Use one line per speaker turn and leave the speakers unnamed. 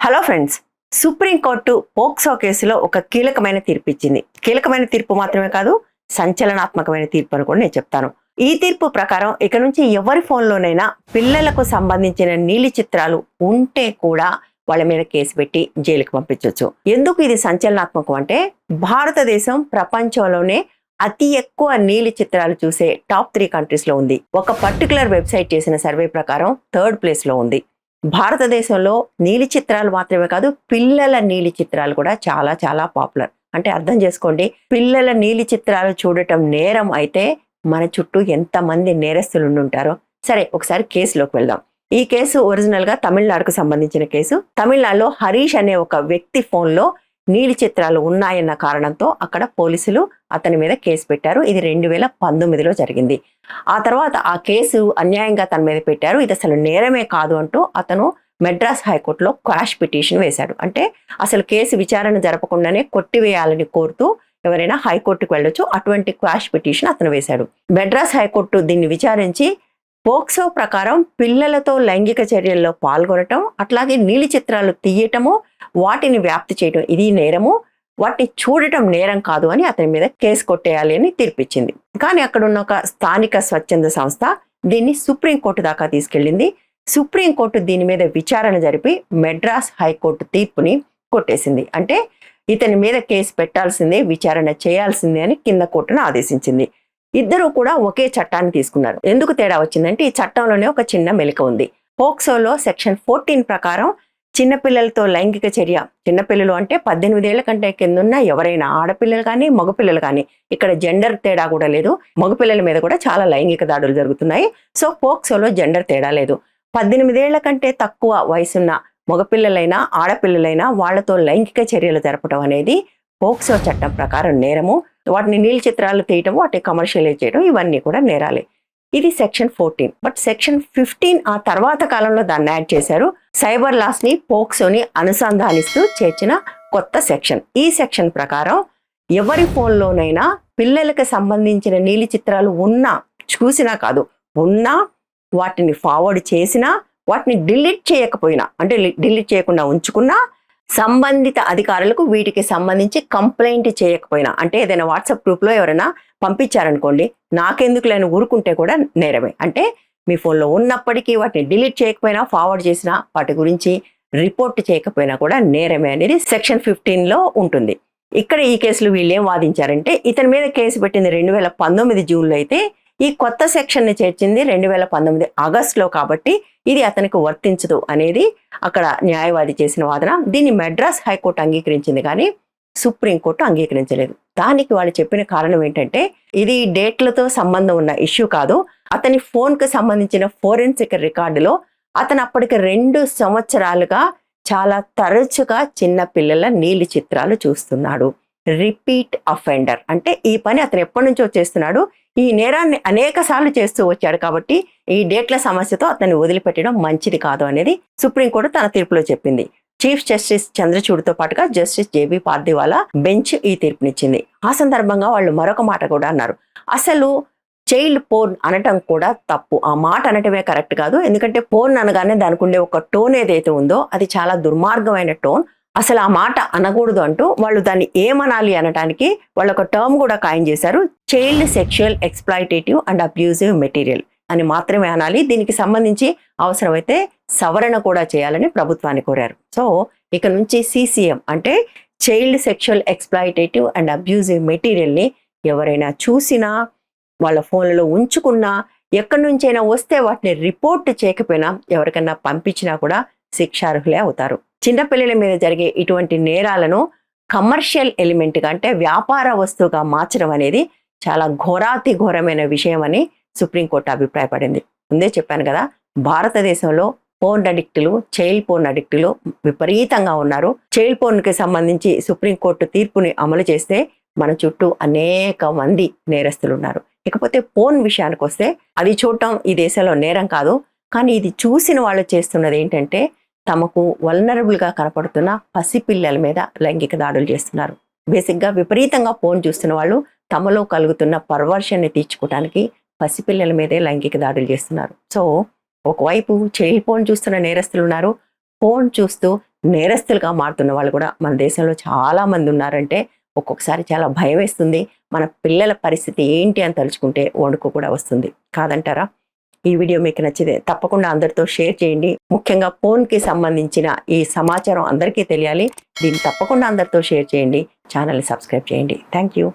Hello friends supreme court POCSO కేసులో ఒక కీలకమైన తీర్పు ఇచ్చింది కీలకమైన తీర్పు మాత్రమే కాదు సంచలనాత్మకమైన తీర్పు అని కూడా నేను చెప్తాను. ఈ తీర్పు ప్రకారం ఇక నుంచి ఎవరి ఫోన్లోనైనా పిల్లలకు సంబంధించిన నీలి చిత్రాలు ఉంటే కూడా వాళ్ళ మీద కేసు పెట్టి జైలుకి పంపించవచ్చు ఎందుకు ఇది సంచలనాత్మకం అంటే భారతదేశం ప్రపంచంలోనే అతి ఎక్కువ నీలి చిత్రాలు చూసే టాప్ త్రీ కంట్రీస్లో ఉంది. ఒక పర్టికులర్ వెబ్సైట్ చేసిన సర్వే ప్రకారం థర్డ్ ప్లేస్లో ఉంది. భారతదేశంలో నీలి చిత్రాలు మాత్రమే కాదు పిల్లల నీలి చిత్రాలు కూడా చాలా చాలా పాపులర్. అంటే అర్థం చేసుకోండి పిల్లల నీలి చిత్రాలు చూడటం నేరం అయితే మన చుట్టూ ఎంతమంది నేరస్తులు ఉంటారో సరే ఒకసారి కేసులోకి వెళ్దాం. ఈ కేసు ఒరిజినల్గా తమిళనాడుకు సంబంధించిన కేసు. తమిళనాడులో హరీష్ అనే ఒక వ్యక్తి ఫోన్లో నీలి చిత్రాలు ఉన్నాయన్న కారణంతో అక్కడ పోలీసులు అతని మీద కేసు పెట్టారు. ఇది రెండు వేల పంతొమ్మిదిలో జరిగింది. ఆ తర్వాత ఆ కేసు అన్యాయంగా తన మీద పెట్టారు. ఇది అసలు నేరమే కాదు అంటూ అతను మెడ్రాస్ హైకోర్టులో క్వాష్ పిటిషన్ వేశాడు. అంటే అసలు కేసు విచారణ జరపకుండానే కొట్టివేయాలని కోరుతూ ఎవరైనా హైకోర్టుకు వెళ్ళొచ్చు. అటువంటి క్వాష్ పిటిషన్ అతను వేశాడు. మెడ్రాస్ హైకోర్టు దీన్ని విచారించి పోక్సో ప్రకారం పిల్లలతో లైంగిక చర్యల్లో పాల్గొనటం అట్లాగే నీలి చిత్రాలు తీయటము వాటిని వ్యాప్తి చేయటం ఇది నేరము. వాటిని చూడటం నేరం కాదు అని అతని మీద కేసు కొట్టేయాలి అని తీర్పిచ్చింది. కానీ అక్కడ ఉన్న ఒక స్థానిక స్వచ్ఛంద సంస్థ దీన్ని సుప్రీంకోర్టు దాకా తీసుకెళ్ళింది. సుప్రీంకోర్టు దీని మీద విచారణ జరిపి మెడ్రాస్ హైకోర్టు తీర్పుని కొట్టేసింది. అంటే ఇతని మీద కేసు పెట్టాల్సిందే విచారణ చేయాల్సిందే అని కింద కోర్టును ఆదేశించింది. ఇద్దరు కూడా ఒకే చట్టాన్ని తీసుకున్నారు. ఎందుకు తేడా వచ్చిందంటే ఈ చట్టంలోనే ఒక చిన్న మెలిక ఉంది. పోక్సోలో సెక్షన్ ఫోర్టీన్ ప్రకారం చిన్నపిల్లలతో లైంగిక చర్య చిన్నపిల్లలు అంటే పద్దెనిమిది ఏళ్ళ కంటే కిందున్న ఎవరైనా ఆడపిల్లలు కానీ మగపిల్లలు కానీ ఇక్కడ జెండర్ తేడా కూడా లేదు. మగపిల్లల మీద కూడా చాలా లైంగిక దాడులు జరుగుతున్నాయి. సో పోక్సోలో జెండర్ తేడా లేదు. పద్దెనిమిదేళ్ళ కంటే తక్కువ వయసున్న మగపిల్లలైనా ఆడపిల్లలైనా వాళ్ళతో లైంగిక చర్యలు జరపడం అనేది పోక్సో చట్టం ప్రకారం నేరము. వాటిని నీళ్ళ చిత్రాలు తీయటం వాటిని కమర్షియలైజ్ చేయడం ఇవన్నీ కూడా నేరాలే. ఇది section fourteen but section fifteen ఆ తర్వాత కాలంలో దాన్ని యాడ్ చేశారు. సైబర్ లాస్ని పోక్సోని అనుసంధానిస్తూ చేర్చిన కొత్త సెక్షన్ ఈ సెక్షన్ ప్రకారం ఎవరి ఫోన్లోనైనా పిల్లలకు సంబంధించిన నీలి చిత్రాలు ఉన్నా చూసినా కాదు ఉన్నా వాటిని ఫార్వర్డ్ చేసినా వాటిని డిలీట్ చేయకపోయినా అంటే డిలీట్ చేయకుండా ఉంచుకున్నా సంబంధిత అధికారులకు వీటికి సంబంధించి కంప్లైంట్ చేయకపోయినా అంటే ఏదైనా వాట్సాప్ గ్రూప్లో ఎవరైనా పంపించారనుకోండి నాకెందుకు లేని ఊరుకుంటే కూడా నేరమే. అంటే మీ ఫోన్లో ఉన్నప్పటికీ వాటిని డిలీట్ చేయకపోయినా ఫార్వర్డ్ చేసినా వాటి గురించి రిపోర్ట్ చేయకపోయినా కూడా నేరమే అనేది సెక్షన్ ఫిఫ్టీన్లో ఉంటుంది. ఇక్కడ ఈ కేసులు వీళ్ళు ఏం వాదించారంటే ఇతని మీద కేసు పెట్టింది రెండు వేల పంతొమ్మిది జూన్లో అయితే ఈ కొత్త సెక్షన్ని చేర్చింది రెండు వేల పంతొమ్మిది ఆగస్టులో కాబట్టి ఇది అతనికి వర్తించదు అనేది అక్కడ న్యాయవాది చేసిన వాదన. దీన్ని మెడ్రాస్ హైకోర్టు అంగీకరించింది కానీ సుప్రీంకోర్టు అంగీకరించలేదు. దానికి వాళ్ళు చెప్పిన కారణం ఏంటంటే ఇది డేట్లతో సంబంధం ఉన్న ఇష్యూ కాదు. అతని ఫోన్కి సంబంధించిన ఫోరెన్సిక్ రికార్డులో అతను అప్పటికి రెండు సంవత్సరాలుగా చాలా తరచుగా చిన్న పిల్లల నీలి చిత్రాలు చూస్తున్నాడు. Repeat offender. అంటే ఈ పని అతను ఎప్పటి నుంచో చేస్తున్నాడు. ఈ నేరాన్ని అనేక సార్లు చేస్తూ వచ్చాడు కాబట్టి ఈ డేట్ల సమస్యతో అతన్ని వదిలిపెట్టడం మంచిది కాదు అనేది సుప్రీంకోర్టు తన తీర్పులో చెప్పింది. చీఫ్ జస్టిస్ చంద్రచూడ్తో పాటుగా జస్టిస్ జేబీ పార్దివాలా బెంచ్ ఈ తీర్పునిచ్చింది. ఆ సందర్భంగా వాళ్ళు మరొక మాట కూడా అన్నారు. అసలు చైల్డ్ పోర్న్ అనటం కూడా తప్పు. ఆ మాట అనటమే కరెక్ట్ కాదు. ఎందుకంటే పోర్న్ అనగానే దానికి ఉండే ఒక టోన్ ఏదైతే ఉందో అది చాలా దుర్మార్గమైన టోన్. అసలు ఆ మాట అనకూడదు అంటూ వాళ్ళు దాన్ని ఏమనాలి అనటానికి వాళ్ళు ఒక టర్మ్ కూడా ఖాయం చేశారు child sexual exploitative and abusive material అని మాత్రమే అనాలి. దీనికి సంబంధించి అవసరమైతే సవరణ కూడా చేయాలని ప్రభుత్వాన్ని కోరారు. సో ఇక నుంచి సిసిఎం అంటే child sexual exploitative and abusive మెటీరియల్ని ఎవరైనా చూసినా వాళ్ళ ఫోన్లలో ఉంచుకున్నా ఎక్కడి నుంచైనా వస్తే వాటిని రిపోర్ట్ చేయకపోయినా ఎవరికైనా పంపించినా కూడా శిక్షార్హులే అవుతారు. చిన్నపిల్లల మీద జరిగే ఇటువంటి నేరాలను కమర్షియల్ ఎలిమెంట్గా అంటే వ్యాపార వస్తువుగా మార్చడం అనేది చాలా ఘోరాతి ఘోరమైన విషయం అని సుప్రీంకోర్టు అభిప్రాయపడింది. ముందే చెప్పాను కదా భారతదేశంలో పోర్న్ అడిక్టులు చైల్డ్ పోర్న్ అడిక్టులు విపరీతంగా ఉన్నారు. చైల్డ్ పోర్న్కి సంబంధించి సుప్రీంకోర్టు తీర్పుని అమలు చేస్తే మన చుట్టూ అనేక మంది నేరస్తులు ఉన్నారు. ఇకపోతే ఫోన్ విషయానికి వస్తే అది చూడటం ఈ దేశంలో నేరం కాదు. కానీ ఇది చూసిన వాళ్ళు చేస్తున్నది ఏంటంటే తమకు వల్నరబుల్గా కనపడుతున్న పసిపిల్లల మీద లైంగిక దాడులు చేస్తున్నారు. బేసిక్గా విపరీతంగా ఫోన్ చూస్తున్న వాళ్ళు తమలో కలుగుతున్న పర్వర్షన్ని తీర్చుకోవడానికి పసిపిల్లల మీదే లైంగిక దాడులు చేస్తున్నారు. సో ఒకవైపు చెయ్యి ఫోన్ చూస్తున్న నేరస్తులు ఉన్నారు. ఫోన్ చూస్తూ నేరస్తులుగా మారుతున్న వాళ్ళు కూడా మన దేశంలో చాలామంది ఉన్నారంటే ఒక్కొక్కసారి చాలా భయం వేస్తుంది మన పిల్లల పరిస్థితి ఏంటి అని తలుచుకుంటే వణుకు కూడా వస్తుంది. కాదంటారా? ఈ వీడియో మీకు నచ్చితే తప్పకుండా అందరితో షేర్ చేయండి. ముఖ్యంగా ఫోన్కి సంబంధించిన ఈ సమాచారం అందరికీ తెలియాలి. దీన్ని తప్పకుండా అందరితో షేర్ చేయండి. ఛానల్ని సబ్స్క్రైబ్ చేయండి. Thank you